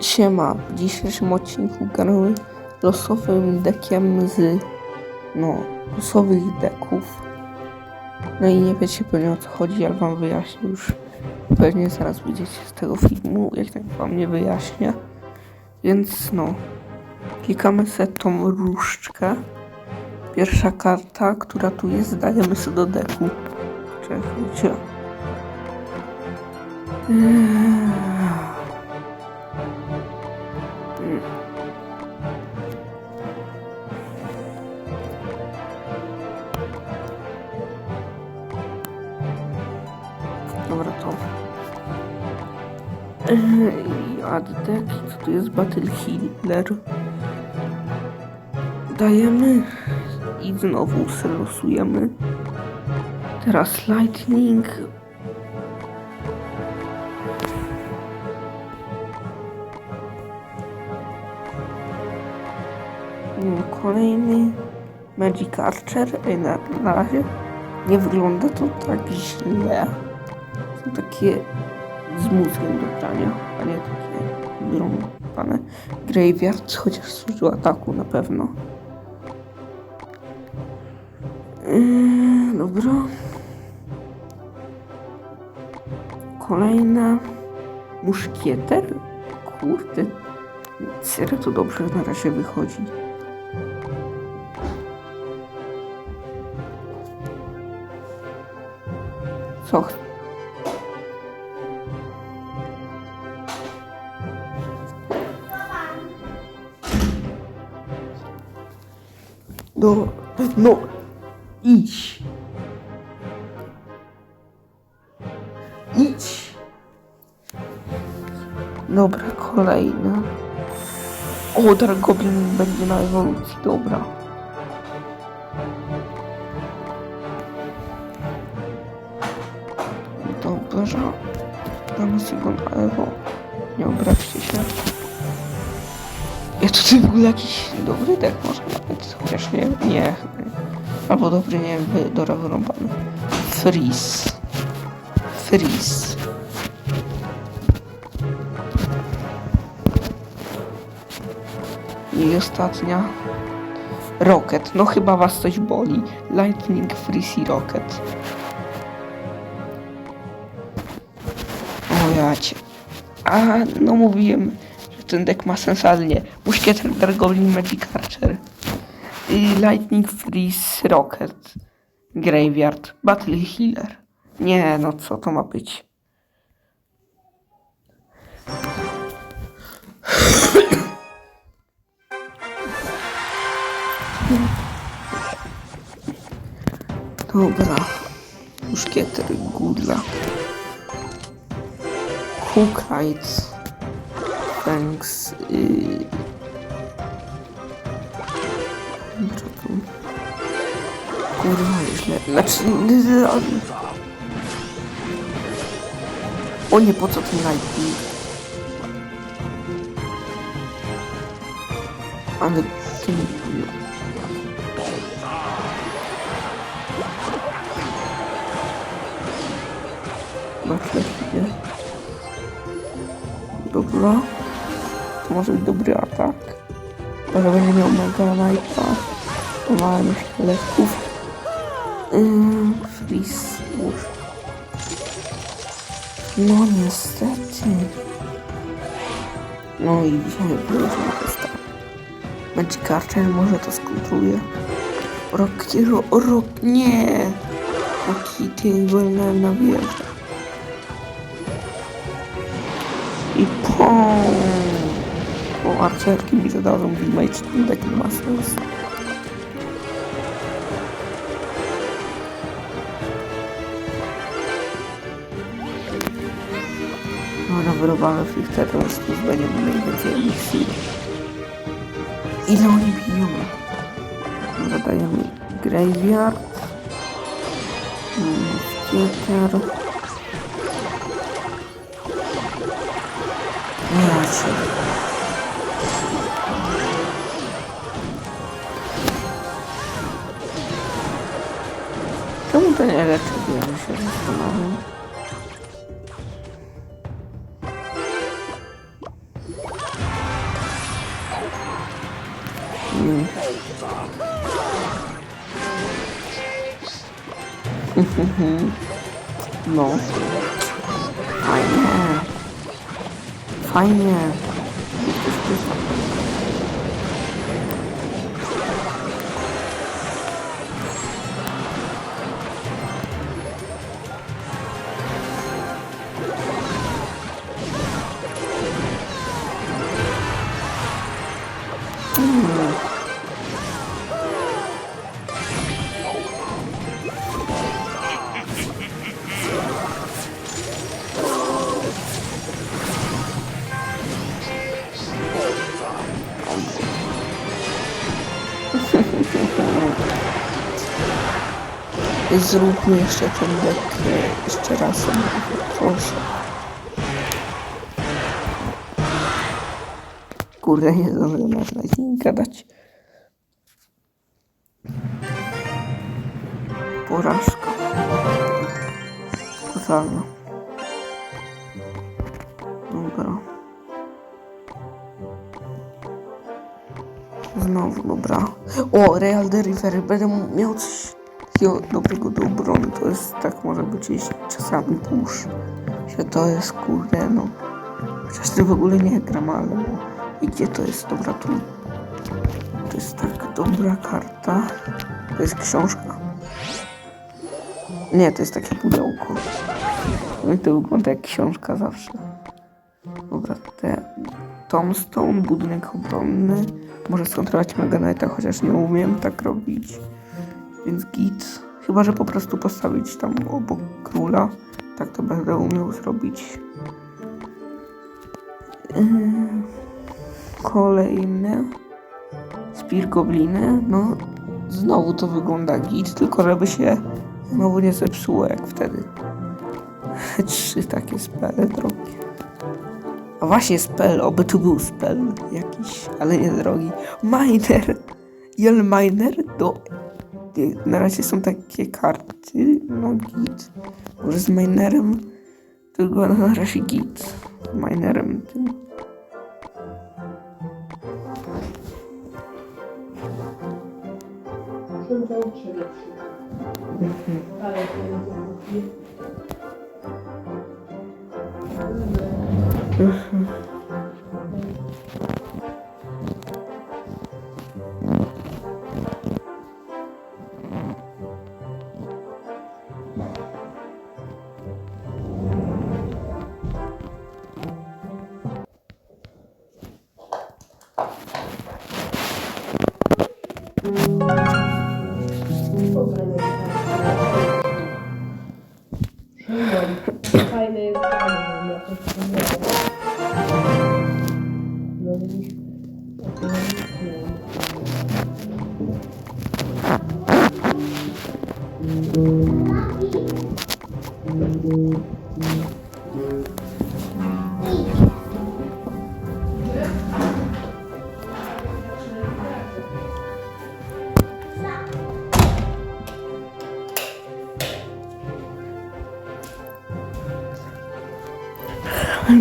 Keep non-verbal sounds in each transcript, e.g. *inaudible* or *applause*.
Siema, w dzisiejszym odcinku gramy losowym dekiem z, no, losowych deków. No i nie wiecie pewnie o co chodzi, ale wam wyjaśnię już. Pewnie zaraz wyjdziecie z tego filmu, jak tak wam nie wyjaśnię. Więc no, klikamy sobie tą różdżkę. Pierwsza karta, która tu jest, dajemy sobie do deku. Czekajcie. Eee. I addek, co tu jest Battle Healer. Dajemy i znowu selosujemy. Teraz Lightning. Kolejny Magic Archer. Ej, na, na razie nie wygląda to tak źle. Są takie z mózgiem do grania, a nie takie wyrąbane. Graveyard, chociaż służył ataku na pewno. Yy, dobra. Kolejna. Muszkieter? Kurde. Serio to dobrze na razie wychodzi. Co? No, no, idź. Idź. Dobra, kolejna. O, Dragoblin będzie na ewolucji, dobra. Dobra. Damy sobie na ewo. Nie obraźcie się. Ja tutaj w ogóle jakiś dobry dek może chociaż nie, nie. Albo dobry, nie wiem, dobra wyrąbany. Freeze. Freeze. I ostatnia. Rocket. No chyba was coś boli. Lightning, Freeze i Rocket. O jacie. A, no mówiłem, że ten deck ma sens, ale nie. Muszkieter, Dargoblin, Magic Archer. Lightning, Freeze, Rocket. Graveyard, Battle Healer. Nie, no co to ma być? Dobra. Muszkieter, Gudla. Hookites. Thanks. Yy... Kurwa, źle. Znaczy... O nie, po co ten lightning? Ale. Bardzo chwilę. Dobra. To może być dobry atak. Może będzie miał mega knajpa. Małem jeszcze leków. Yy. No niestety. No i wziąłem wyłożone testa. Magic Archer może to skontruje. Rocky, ro, rok, nie! Rocky, ty wolnałem na wieżę. I pom! O, arcerki mi zadadzą damage, ten deck nie ma sensu. Dobra, wyrobamy Flichter, teraz tu zdaniemy najwięcej eliksir. Ile oni biją? Dobra, dajemy Graveyard. Muskieter. Ja cię. Czemu leczy? Ja się zastanawiam. No. Fajnie. Fajnie. Zróbmy jeszcze ten dek e, jeszcze raz. Proszę. Kurde, nie zdążyłem na nim gadać. Porażka. Totalna. Dobra. Znowu, dobra. O, Real Delivery. Będę miał coś takiego dobrego do obrony. To jest, tak może być czasami push. Że to jest, kurde, no. Chociaż ty w ogóle nie gram, ale no. I gdzie to jest? Dobra, tu. To jest tak dobra karta. To jest książka. Nie, to jest takie pudełko. No i to wygląda jak książka zawsze. Dobra, te Tombstone, budynek obronny. Może skontrolować Mega Knighta, chociaż nie umiem tak robić. Więc git. Chyba, że po prostu postawić tam obok króla. Tak to będę umiał zrobić. Yy, Kolejne. Spir Gobliny. No, znowu to wygląda git, tylko żeby się znowu nie zepsuło jak wtedy. *laughs* Trzy takie spele drogie. A właśnie spell, oby tu był spell jakiś, ale nie drogi. Miner! Jel Miner do... Na razie są takie karty, no git. Może z minerem, tylko na razie git. Minerem tym. Przyjął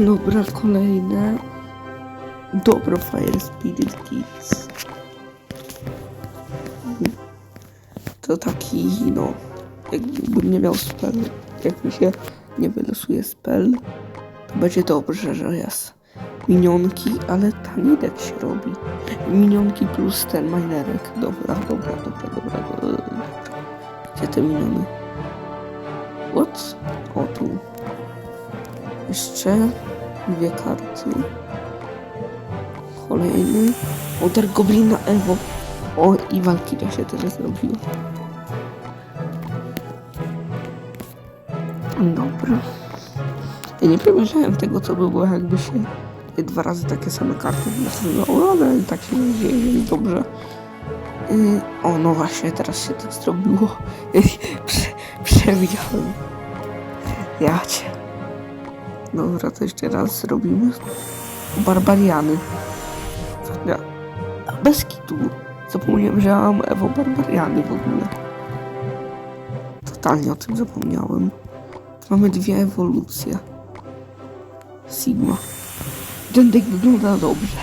Dobra, kolejne. Dobro Fire Spirit Kids. To taki, no, jakbym nie miał spell, jak mi się nie wylosuje spell, to będzie dobrze, że jest minionki, ale tani deck się robi. Minionki plus ten minerek. Dobra, dobra, dobra, dobra. dobra. Gdzie te miniony? What? O, tu. Jeszcze dwie karty. Kolejny. Oder Goblina Evo. O, i Valkyria się też zrobiła. Dobra. Ja nie przemyślałem tego, co by było, jakby się dwa razy takie same karty wylosowały, ale tak się nie dzieje, dobrze. Yy, o, no właśnie, teraz się tak zrobiło. *laughs* Prze przewidziałem. Ja cię. Dobra, to jeszcze raz zrobimy. Barbariany. Ja, bez kitu. Zapomniałem, że mam Ewo Barbariany w ogóle. Totalnie o tym zapomniałem. Mamy dwie ewolucje. Sigma. Ten deck wygląda dobrze.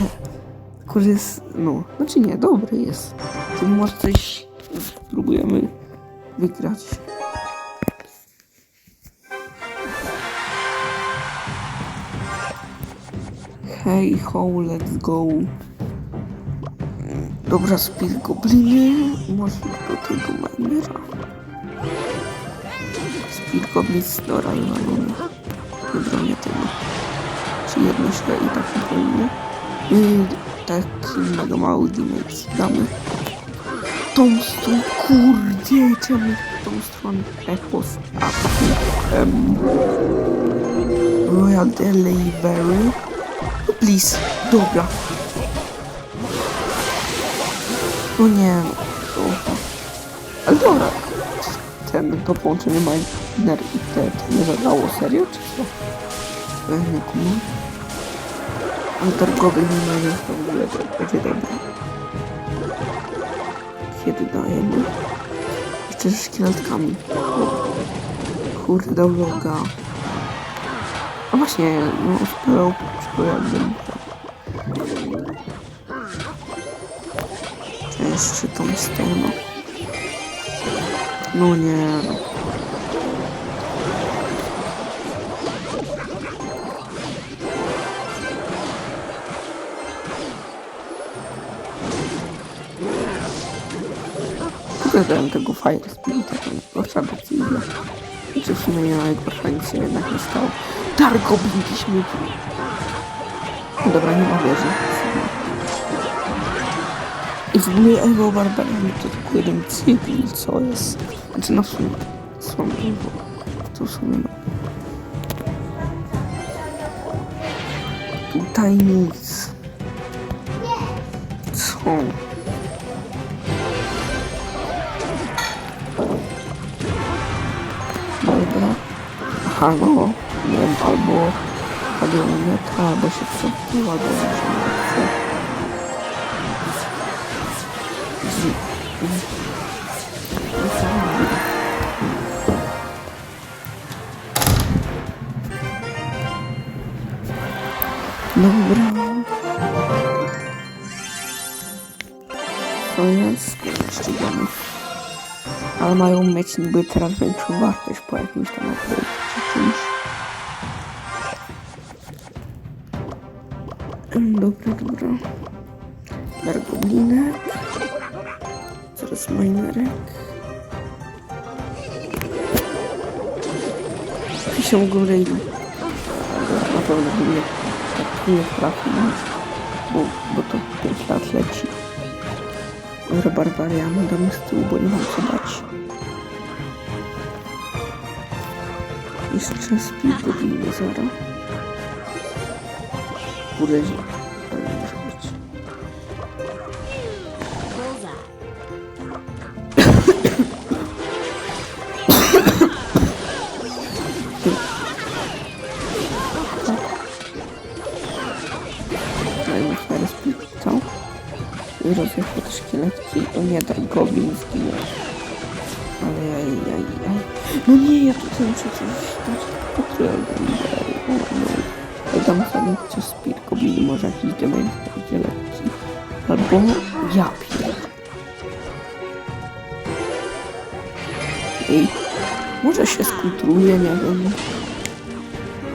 Jest, no, znaczy nie, dobry jest. Ty może coś spróbujemy wygrać. Hej, ho, let's go. Dobra, speed gobliny. Może do tego minera. Speed goblin snora wywalony. Nie bronię tego. Czy jedno i tak nie bronię. I taki mega mały damage damy. Tą kurde, czemu tą stronę Epos um, Royal Delivery Please, dobra No nie, dobra Ale dobra Ten, to połączenie Miner i te, to nie zadało, serio, czy co? Nie kumam ale targowy ma już w ogóle to będzie dobre. Kiedy dajemy? Jeszcze ze szkieletkami. Kurde, vloga. A właśnie, no sporo przypowiadam. Czy jeszcze tą stroną? No nie. Pokazałem tego Fire Spirita, to gorsza decyzja. W sumie nie najgorsza, nic się jednak nie stało. Targoblinki śmieci. No Dobra, nie ma wieży. I w ogóle Evo Barbarian to tylko jeden cykl, co jest? Znaczy no w sumie są Evo. To w sumie no. Tutaj nic. Co? Aha, no. Nie wiem, albo albo się przebyła, albo się chce. Z- Dobra. To jest ścigamy. Ale mają mieć niby teraz większą wartość po jakimś tam update Dobra, dobra. Dargoblinek. Zaraz minerek. Piszę górę ile. Ale na pewno nie, nie trafi, bo, bo to 5 lat leci. Dobra, barbariany damy z tyłu, bo nie mam co dać. Jeszcze speed gobliny zara. Kurde, źle. Ale może być. Rozjechał te szkieletki. O nie, ten goblin zginął. Ale jaj, jaj, jaj. No nie, ja tutaj muszę coś dać patrolę. O no. Ja dam sobie chociaż speed goblin, może jakiś demon będzie lekki. Albo ja pier... Ej, może się skultruje, nie wiem.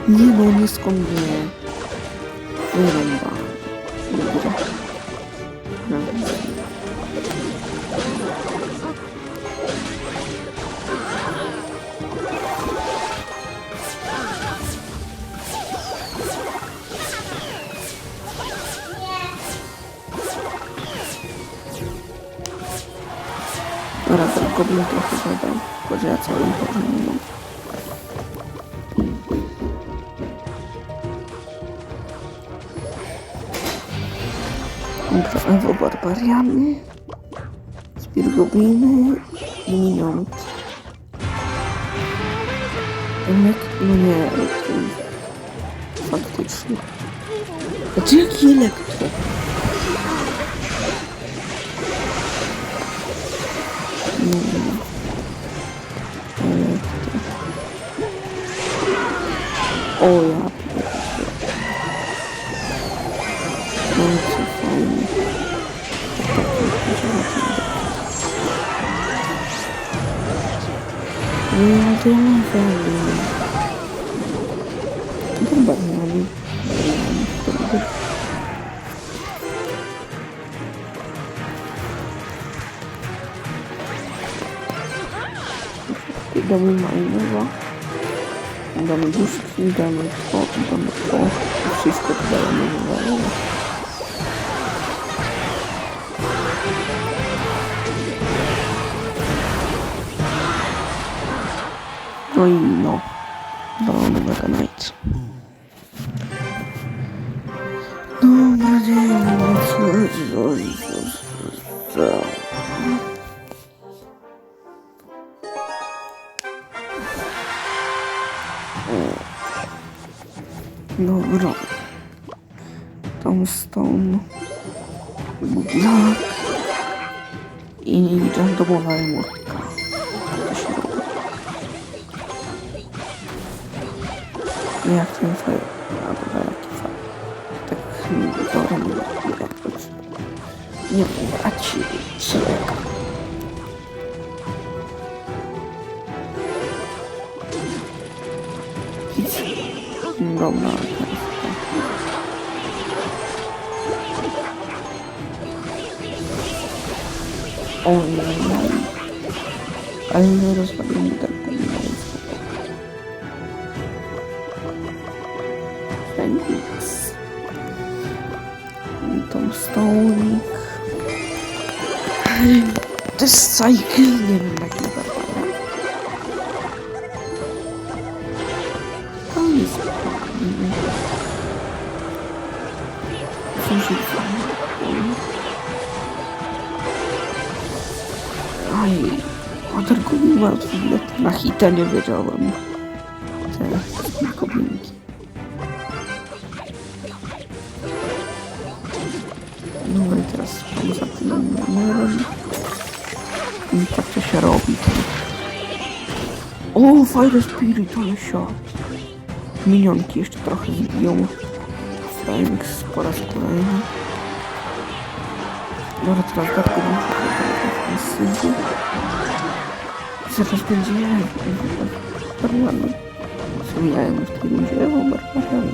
Nie no, nie skąd nie. Wyrąba. Dobra. Goblin trochę zadał, tylko że ja całym poziom nie mam. Dobra, Ewo Barbariany, Spirgobliny i minionki. Emek, no nie, elektro. Faktycznie. Znaczy jaki elektro? O ja pierdolę. bardzo fajnie. Tak, tak, działa ten dek. No, to ja Damy duszki, damy to, damy to. Wszystko to damy. No i no. Damy Mega Knight. Dobra, nie wiem, Dobra. Tom Stone. Blak. I randomowa robi. Jak ten fajl? A dobra, jaki fajl? Tak, hmm, dobra, nie Nie wiem, a ci, ci jaka. Dobra, teraz tak. Oj, oj, oj. Ale nie rozwalimy tak Fenix. Tom Stonik. To jest cycle, nie wiem jaki Barbara. To jest fajne. Mi martwi, na hita nie wiedziałem. Te koblinki. No i teraz poza tym numerem. I tak to się robi. O, Fire Spirit, ale shot. Minionki jeszcze trochę zbiją. Flanks po raz kolejny. Dobra, teraz gadkę muszę ofensywy. Zaraz będzie Barman. Co miałem w tej rundzie? O, Barman.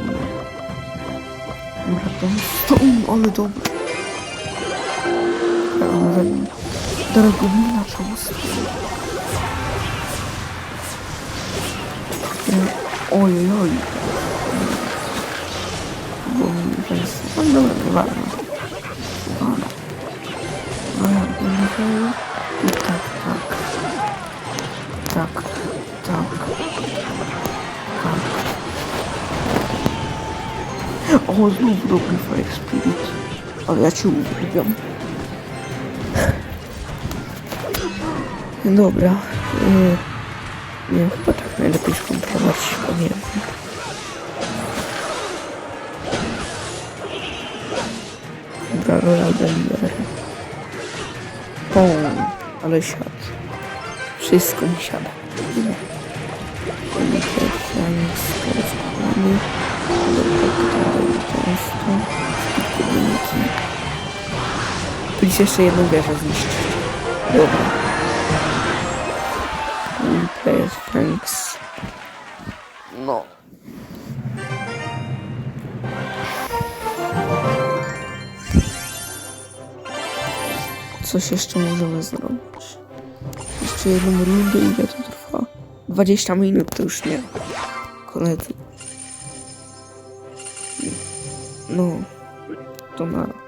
Dobra, jest to, ale dobry. Drogomina to Oj, oj, oj. Bo mi jest... No dobra, nieważne. Dobra. Dobra, Michał. O, znów dobry Fire Spirit. Ale ja cię uwielbiam. Dobra. Nie, nie chyba tak najlepiej skontrolować, nie wiem. Dobra, rola Deliver. O, ale siadł. Wszystko mi siada. Flanks, porozkładany. Skutki Byliście jeszcze jedną wieżę zniszczyć. Dobra. Players Franks. No. Coś jeszcze możemy zrobić. Jeszcze jedną rundę, ile to trwa? 20 minut to już nie. Koledzy. No. To na.